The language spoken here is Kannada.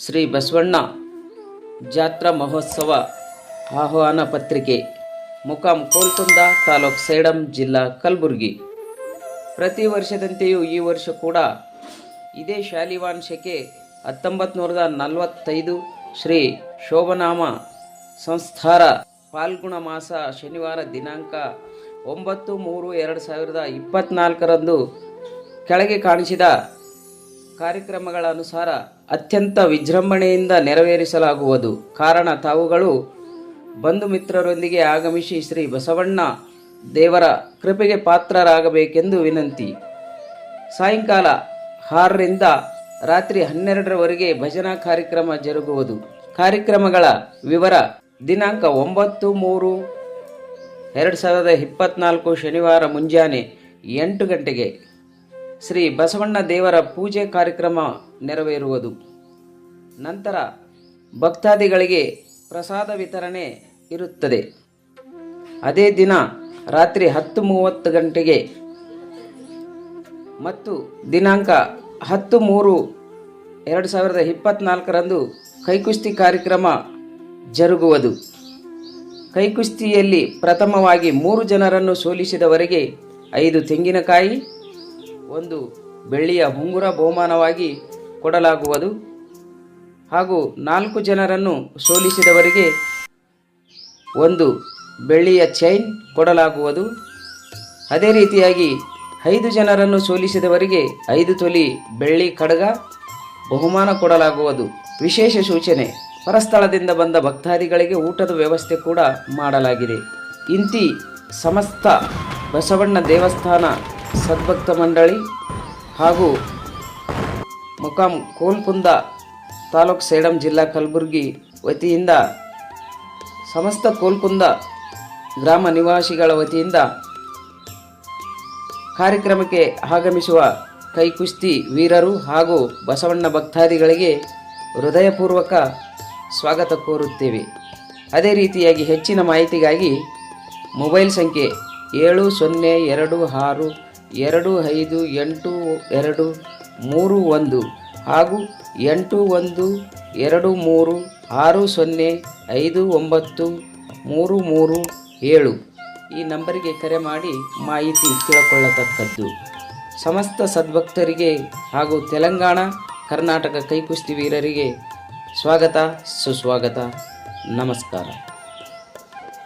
ಶ್ರೀ ಬಸವಣ್ಣ ಜಾತ್ರಾ ಮಹೋತ್ಸವ ಆಹ್ವಾನ ಪತ್ರಿಕೆ, ಮುಕಾಂ ಕೋಲ್ಕುಂದ ತಾಲೂಕ್ ಸೇಡಂ ಜಿಲ್ಲಾ ಕಲಬುರಗಿ. ಪ್ರತಿ ವರ್ಷದಂತೆಯೂ ಈ ವರ್ಷ ಕೂಡ ಇದೇ ಶಾಲಿವಾಂಶಕ್ಕೆ ಹತ್ತೊಂಬತ್ತು ನೂರದ ನಲವತ್ತೈದು ಶ್ರೀ ಶೋಭನಾಮ ಸಂಸ್ಥಾರ ಫಾಲ್ಗುಣ ಮಾಸ ಶನಿವಾರ ದಿನಾಂಕ ಒಂಬತ್ತು ಮೂರು ಎರಡು ಸಾವಿರದ ಇಪ್ಪತ್ತ್ನಾಲ್ಕರಂದು ಕೆಳಗೆ ಕಾಣಿಸಿದ ಕಾರ್ಯಕ್ರಮಗಳ ಅನುಸಾರ ಅತ್ಯಂತ ವಿಜೃಂಭಣೆಯಿಂದ ನೆರವೇರಿಸಲಾಗುವುದು. ಕಾರಣ ತಾವುಗಳು ಬಂಧು ಮಿತ್ರರೊಂದಿಗೆ ಆಗಮಿಸಿ ಶ್ರೀ ಬಸವಣ್ಣ ದೇವರ ಕೃಪೆಗೆ ಪಾತ್ರರಾಗಬೇಕೆಂದು ವಿನಂತಿ. ಸಾಯಂಕಾಲ ಆರರಿಂದ ರಾತ್ರಿ ಹನ್ನೆರಡರವರೆಗೆ ಭಜನಾ ಕಾರ್ಯಕ್ರಮ ಜರುಗುವುದು. ಕಾರ್ಯಕ್ರಮಗಳ ವಿವರ ದಿನಾಂಕ ಒಂಬತ್ತು ಮೂರು ಎರಡು ಸಾವಿರದ ಇಪ್ಪತ್ನಾಲ್ಕು ಶನಿವಾರ ಮುಂಜಾನೆ ಎಂಟು ಗಂಟೆಗೆ. ಶ್ರೀ ಬಸವಣ್ಣ ದೇವರ ಪೂಜೆ ಕಾರ್ಯಕ್ರಮ ನೆರವೇರುವುದು. ನಂತರ ಭಕ್ತಾದಿಗಳಿಗೆ ಪ್ರಸಾದ ವಿತರಣೆ ಇರುತ್ತದೆ. ಅದೇ ದಿನ ರಾತ್ರಿ ಹತ್ತು ಮೂವತ್ತು ಗಂಟೆಗೆ ಮತ್ತು ದಿನಾಂಕ ಹತ್ತು ಮೂರು ಎರಡು ಸಾವಿರದ ಇಪ್ಪತ್ತ್ನಾಲ್ಕರಂದು ಕೈಕುಸ್ತಿ ಕಾರ್ಯಕ್ರಮ ಜರುಗುವುದು. ಕೈಕುಸ್ತಿಯಲ್ಲಿ ಪ್ರಥಮವಾಗಿ ಮೂರು ಜನರನ್ನು ಸೋಲಿಸಿದವರಿಗೆ ಐದು ತೆಂಗಿನಕಾಯಿ ಒಂದು ಬೆಳ್ಳಿಯ ಉಂಗುರ ಬಹುಮಾನವಾಗಿ ಕೊಡಲಾಗುವುದು. ಹಾಗೂ ನಾಲ್ಕು ಜನರನ್ನು ಸೋಲಿಸಿದವರಿಗೆ ಒಂದು ಬೆಳ್ಳಿಯ ಚೈನ್ ಕೊಡಲಾಗುವುದು. ಅದೇ ರೀತಿಯಾಗಿ ಐದು ಜನರನ್ನು ಸೋಲಿಸಿದವರಿಗೆ ಐದು ತೊಲಿ ಬೆಳ್ಳಿ ಕಡಗ ಬಹುಮಾನ ಕೊಡಲಾಗುವುದು. ವಿಶೇಷ ಸೂಚನೆ, ಪರಸ್ಥಳದಿಂದ ಬಂದ ಭಕ್ತಾದಿಗಳಿಗೆ ಊಟದ ವ್ಯವಸ್ಥೆ ಕೂಡ ಮಾಡಲಾಗಿದೆ. ಇಂತಿ ಸಮಸ್ತ ಬಸವಣ್ಣ ದೇವಸ್ಥಾನ ಸದ್ಭಕ್ತ ಮಂಡಳಿ ಹಾಗೂ ಮುಕಾಂ ಕೋಲ್ಕುಂದ ತಾಲೂಕು ಸೇಡಂ ಜಿಲ್ಲಾ ಕಲಬುರಗಿ ವತಿಯಿಂದ ಸಮಸ್ತ ಕೋಲ್ಕುಂದ ಗ್ರಾಮ ನಿವಾಸಿಗಳ ವತಿಯಿಂದ ಕಾರ್ಯಕ್ರಮಕ್ಕೆ ಆಗಮಿಸುವ ಕೈಕುಸ್ತಿ ವೀರರು ಹಾಗೂ ಬಸವಣ್ಣ ಭಕ್ತಾದಿಗಳಿಗೆ ಹೃದಯಪೂರ್ವಕ ಸ್ವಾಗತ ಕೋರುತ್ತೇವೆ. ಅದೇ ರೀತಿಯಾಗಿ ಹೆಚ್ಚಿನ ಮಾಹಿತಿಗಾಗಿ ಮೊಬೈಲ್ ಸಂಖ್ಯೆ ಏಳು ಸೊನ್ನೆ ಎರಡು ಆರು ಎರಡು ಐದು ಎಂಟು ಎರಡು ಮೂರು ಒಂದು ಹಾಗೂ ಎಂಟು ಒಂದು ಎರಡು ಮೂರು ಆರು ಸೊನ್ನೆ ಐದು ಒಂಬತ್ತು ಮೂರು ಮೂರು ಏಳು. ಈ ನಂಬರಿಗೆ ಕರೆ ಮಾಡಿ ಮಾಹಿತಿ ತಿಳ್ಕೊಳ್ಳತಕ್ಕದ್ದು ಸಮಸ್ತ ಸದ್ಭಕ್ತರಿಗೆ ಹಾಗೂ ತೆಲಂಗಾಣ, ಕರ್ನಾಟಕ ಕೈಕುಸ್ತಿ ವೀರರಿಗೆ ಸ್ವಾಗತ, ಸುಸ್ವಾಗತ. ನಮಸ್ಕಾರ.